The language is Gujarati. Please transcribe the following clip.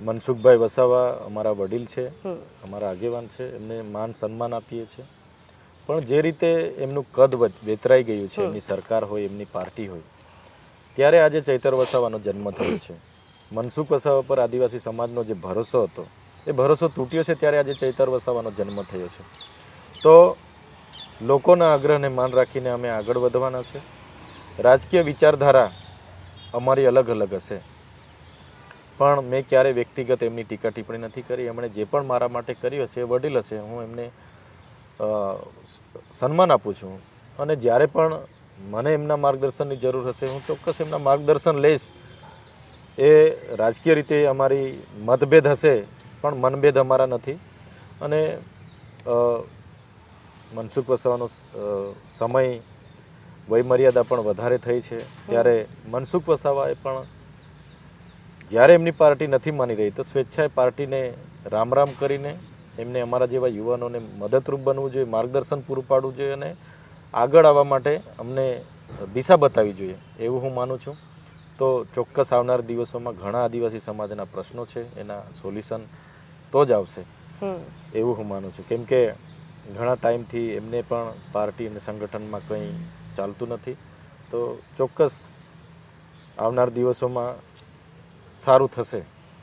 મનસુખભાઈ વસાવા અમારા વડીલ છે અમારા આગેવાન છે એમને માન સન્માન આપીએ છીએ. પણ જે રીતે એમનું કદ વેતરાઈ ગયું છે એમની સરકાર હોય એમની પાર્ટી હોય ત્યારે આજે ચૈતર વસાવાનો જન્મ થયો છે. મનસુખ વસાવા પર આદિવાસી સમાજનો જે ભરોસો હતો એ ભરોસો તૂટ્યો છે ત્યારે આજે ચૈતર વસાવાનો જન્મ થયો છે. તો લોકોના આગ્રહને માન રાખીને અમે આગળ વધવાના છે. રાજકીય વિચારધારા અમારી અલગ અલગ હશે. પણ મેં ક્યારેય વ્યક્તિગત એમની ટીકા ટિપ્પણી નથી કરી. એમણે જે પણ મારા માટે કર્યું હશે વડીલ હશે, હું એમને સન્માન આપું છું. અને જ્યારે પણ મને એમના માર્ગદર્શનની જરૂર હશે, હું ચોક્કસ એમના માર્ગદર્શન લઈશ. એ રાજકીય રીતે અમારી મતભેદ હશે, પણ મનભેદ અમારા નથી. અને મનસુખ વસાવાનો સમય વયમર્યાદા પણ વધારે થઈ છે. ત્યારે મનસુખ વસાવાએ પણ જ્યારે એમની પાર્ટી નથી માની રહી તો સ્વેચ્છાએ પાર્ટીને રામ રામ કરીને એમને અમારા જેવા યુવાનોને મદદરૂપ બનવું જોઈએ માર્ગદર્શન પૂરું પાડવું જોઈએ અને આગળ આવવા માટે અમને દિશા બતાવી જોઈએ એવું હું માનું છું. તો ચોક્કસ આવનાર દિવસોમાં ઘણા આદિવાસી સમાજના પ્રશ્નો છે એના સોલ્યુશન તો જ આવશે. એવું હું માનું છું. કેમ કે ઘણા ટાઈમથી એમને પણ પાર્ટી અને સંગઠનમાં કંઈ ચાલતું નથી. તો ચોક્કસ આવનાર દિવસોમાં સારું થશે.